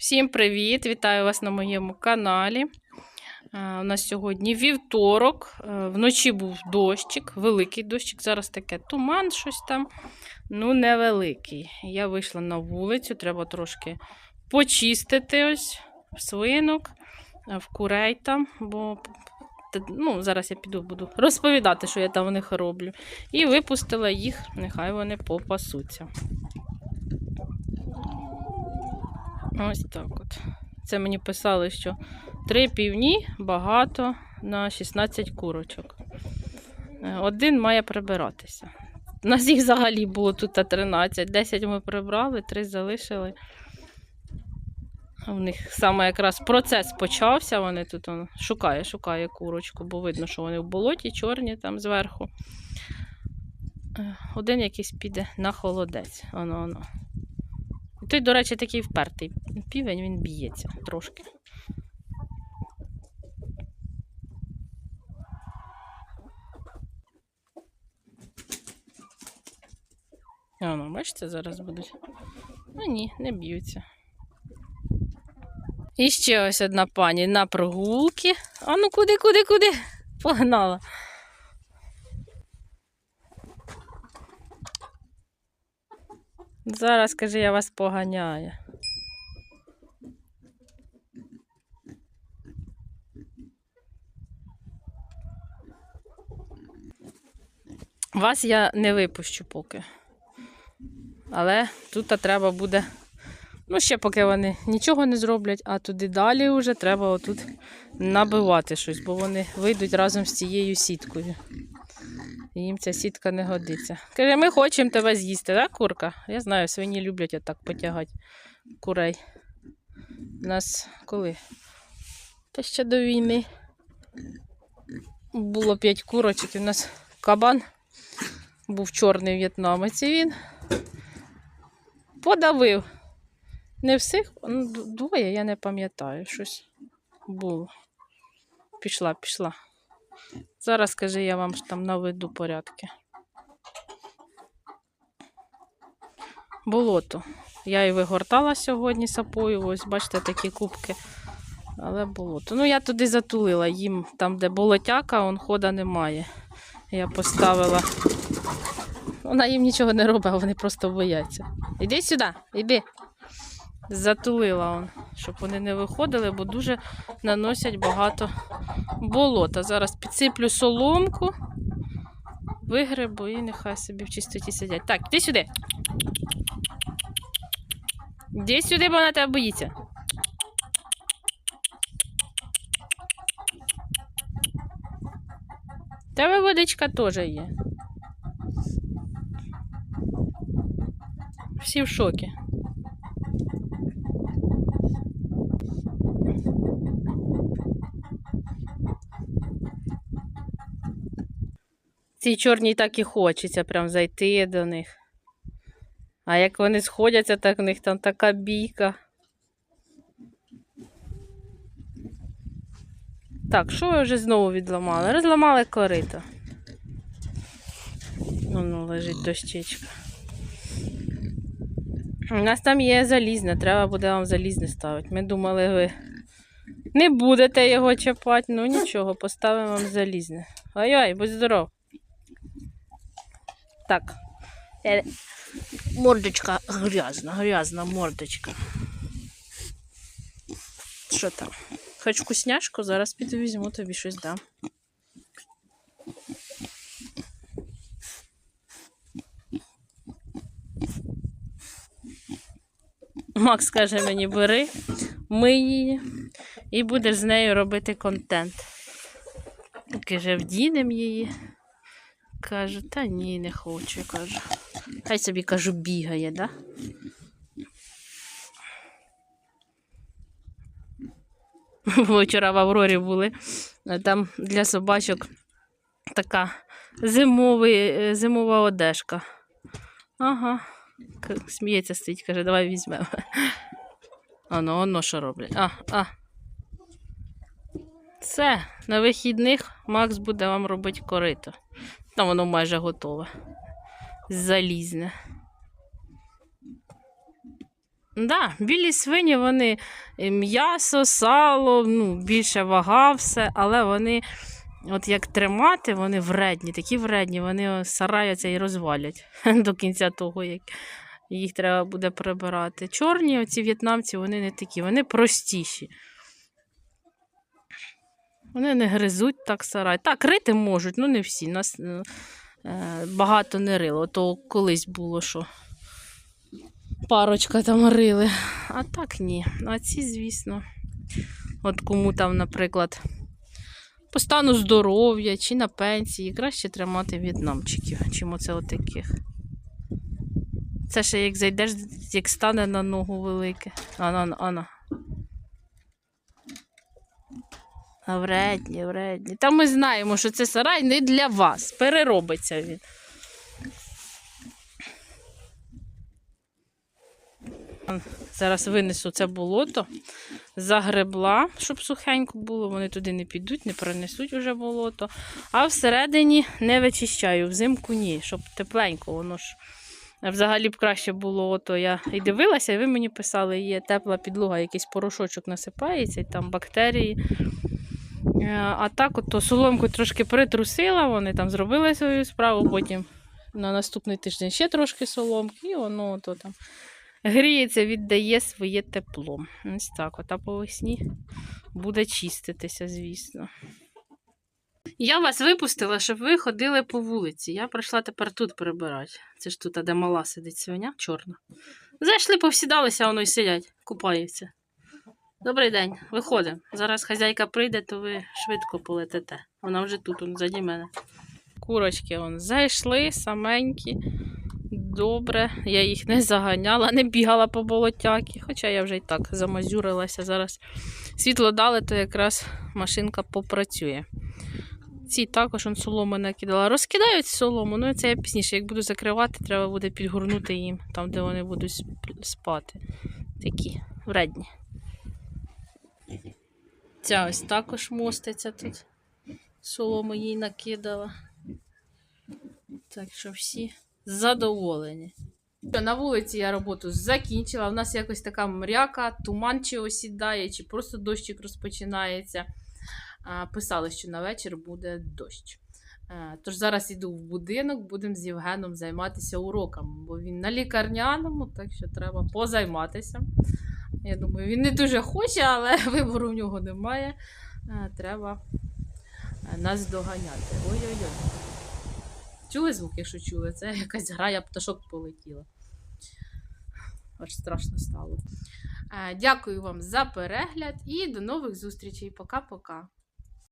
Всім привіт! Вітаю вас на моєму каналі. Е, У нас сьогодні вівторок. Е, Вночі був дощик, великий дощик. Зараз таке туман, щось там. Ну, невеликий. Я вийшла на вулицю, треба трошки почистити ось свинок, е, в курей там, бо ну, зараз я піду буду розповідати, що я там в них роблю. І випустила їх, нехай вони попасуться. Ось так от. Це мені писали, що три півні багато на 16 курочок. Е, Один має прибиратися. У нас їх взагалі було тут 13. 10 ми прибрали, 3 залишили. У них саме якраз процес почався. Вони тут он, шукає, шукає курочку, бо видно, що вони в болоті, чорні там зверху. Е, Один якийсь піде на холодець. Воно, воно. Той, до речі, такий впертий півень, він б'ється трошки. А, ну, бачите, зараз будуть. Ну ні, не б'ються. І ще ось одна пані на прогулки. А ну куди, куди, куди? Погнала. Зараз, каже, я вас поганяю. Вас я не випущу поки. Але тут треба буде. Ну, ще поки вони нічого не зроблять, а туди далі вже треба отут набивати щось, бо вони вийдуть разом з цією сіткою. І їм ця сітка не годиться. Каже, ми хочемо тебе з'їсти, так, курка? Я знаю, свині люблять отак потягати курей. У нас коли? Та ще до війни було п'ять курочок, і у нас кабан був чорний в'єтнамець, і він подавив. Не всіх, ну, двоє, я не пам'ятаю, щось було. Пішла, пішла. Зараз, скажи, я вам там наведу порядки. Болото. Я і вигортала сьогодні сапою, ось бачите, такі кубки. Але болото. Ну, я туди затулила їм, там, де болотяка, он хода немає. Я поставила. Вона їм нічого не робить, вони просто бояться. Іди сюди, іди. Затулила, он, щоб вони не виходили, бо дуже наносять багато болота. Зараз підсиплю соломку, вигребу і нехай собі в чистоті сидять. Так, іди сюди. Іди сюди, бо вона тебе боїться. Тебе водичка теж є. Всі в шокі. Цій чорній так і хочеться прям зайти до них. А як вони сходяться, так в них там така бійка. Так, що ви вже знову відламали? Розламали корито. Воно лежить дощечка. У нас там є залізне, треба буде вам залізне ставити. Ми думали, ви не будете його чіпати, ну нічого, поставимо вам залізне. Ай-ай, будь здоров. Так. Е, Мордочка грязна, грязна мордочка. Що там? Хоч вкусняшку, зараз піду візьму тобі щось дам. Макс каже мені, бери, мий її і будеш з нею робити контент. Каже, вдінем її. Кажу, та ні, не хочу, кажу. Хай собі кажу, бігає, да? Ми вчора в Аврорі були. Там для собачок така зимовий, е, зимова одежка. Ага. Сміється стоїть, каже, давай візьмемо. Оно, оно що роблять. А, а. Все, на вихідних Макс буде вам робити корито. Там воно майже готове. Залізне. Да, білі свині, вони і м'ясо, сало, ну, більше вага, все, але вони, от як тримати, вони вредні, такі вредні, вони сараються і розвалять до кінця того, як їх треба буде прибирати. Чорні, оці в'єтнамці, вони не такі, вони простіші. Вони не гризуть так сарай. Так, рити можуть, ну не всі. Нас е, е, багато не рило. То колись було, що парочка там рили. А так ні. А ці, звісно, от кому там, наприклад, по стану здоров'я чи на пенсії, краще тримати в'єтнамчиків, чим оце отаких. Це ще як зайдеш, як стане на ногу велике. Ана, ана. А вредні, вредні. Та ми знаємо, що це сарай не для вас. Переробиться він. Зараз винесу це болото, загребла, щоб сухенько було. Вони туди не підуть, не принесуть вже болото. А всередині не вичищаю, взимку ні, щоб тепленько, воно ж. Взагалі б краще було, то я і дивилася, і ви мені писали, є тепла підлога, якийсь порошочок насипається, і там бактерії. Е, А так, от соломку трошки притрусила, вони там зробили свою справу, потім на наступний тиждень ще трошки соломки, і воно то там гріється, віддає своє тепло. Ось так, от, а по весні буде чиститися, звісно. Я вас випустила, щоб ви ходили по вулиці. Я прийшла тепер тут прибирати. Це ж тут, де мала сидить свиня, чорна. Зайшли, повсідалися, воно й сидять, купаються. Добрий день, виходимо. Зараз хазяйка прийде, то ви швидко полетите. Вона вже тут, он, заді мене. Курочки он, зайшли саменькі. Добре, я їх не заганяла, не бігала по болотяки, хоча я вже і так замазюрилася. Зараз світло дали, то якраз машинка попрацює. Ці також он солому накидала. Розкидають солому, ну це я пізніше. Як буду закривати, треба буде підгорнути їм там, де вони будуть спати. Такі вредні. Ця ось також моститься тут. Солому їй накидала. Так що всі задоволені. На вулиці я роботу закінчила. У нас якось така мряка, туман чи осідає, чи просто дощик розпочинається. Писали, що на вечір буде дощ. Тож зараз йду в будинок, будемо з Євгеном займатися уроками, бо він на лікарняному, так що треба позайматися. Я думаю, він не дуже хоче, але вибору в нього немає. Е, Треба е, нас доганяти. Ой-ой-ой. Чули звук, якщо чули? Це якась грая пташок полетіла. Аж страшно стало. Е, Дякую вам за перегляд і до нових зустрічей. Пока-пока.